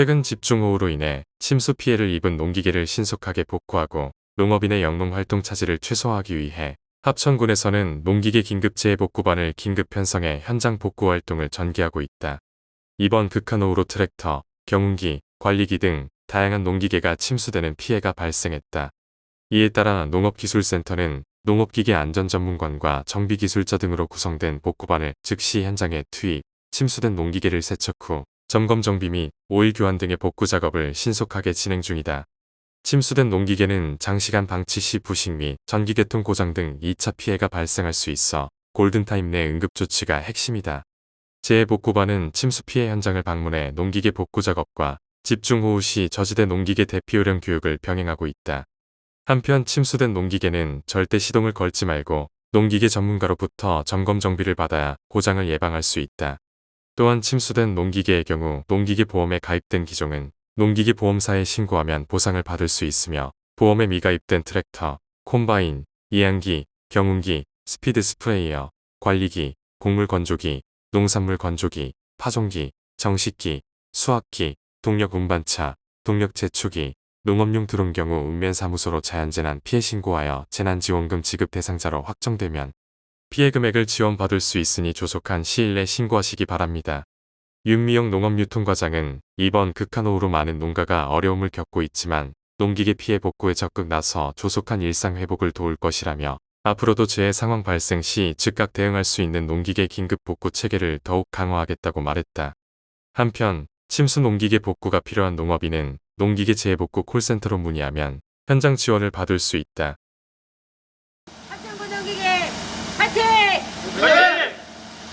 최근 집중호우로 인해 침수 피해를 입은 농기계를 신속하게 복구하고 농업인의 영농 활동 차질을 최소화하기 위해 합천군에서는 농기계 긴급재해 복구반을 긴급 편성해 현장 복구 활동을 전개하고 있다. 이번 극한호우로 트랙터, 경운기, 관리기 등 다양한 농기계가 침수되는 피해가 발생했다. 이에 따라 농업기술센터는 농업기계 안전 전문관과 정비기술자 등으로 구성된 복구반을 즉시 현장에 투입, 침수된 농기계를 세척 후 점검 정비 및 오일 교환 등의 복구 작업을 신속하게 진행 중이다. 침수된 농기계는 장시간 방치 시 부식 및 전기계통 고장 등 2차 피해가 발생할 수 있어 골든타임 내 응급조치가 핵심이다. 재해복구반은 침수 피해 현장을 방문해 농기계 복구 작업과 집중호우 시 저지대 농기계 대피요령 교육을 병행하고 있다. 한편 침수된 농기계는 절대 시동을 걸지 말고 농기계 전문가로부터 점검 정비를 받아야 고장을 예방할 수 있다. 또한 침수된 농기계의 경우 농기계 보험에 가입된 기종은 농기계 보험사에 신고하면 보상을 받을 수 있으며 보험에 미가입된 트랙터, 콤바인, 이양기, 경운기, 스피드 스프레이어, 관리기, 곡물 건조기, 농산물 건조기, 파종기, 정식기, 수확기, 동력 운반차, 동력 제초기, 농업용 드론 경우 읍면사무소로 자연재난 피해 신고하여 재난지원금 지급 대상자로 확정되면 피해 금액을 지원받을 수 있으니 조속한 시일 내 신고하시기 바랍니다. 윤미영 농업유통과장은 이번 극한호우로 많은 농가가 어려움을 겪고 있지만 농기계 피해 복구에 적극 나서 조속한 일상 회복을 도울 것이라며 앞으로도 재해 상황 발생 시 즉각 대응할 수 있는 농기계 긴급 복구 체계를 더욱 강화하겠다고 말했다. 한편 침수 농기계 복구가 필요한 농업인은 농기계 재해 복구 콜센터로 문의하면 현장 지원을 받을 수 있다. 화이팅! 화이팅! 네.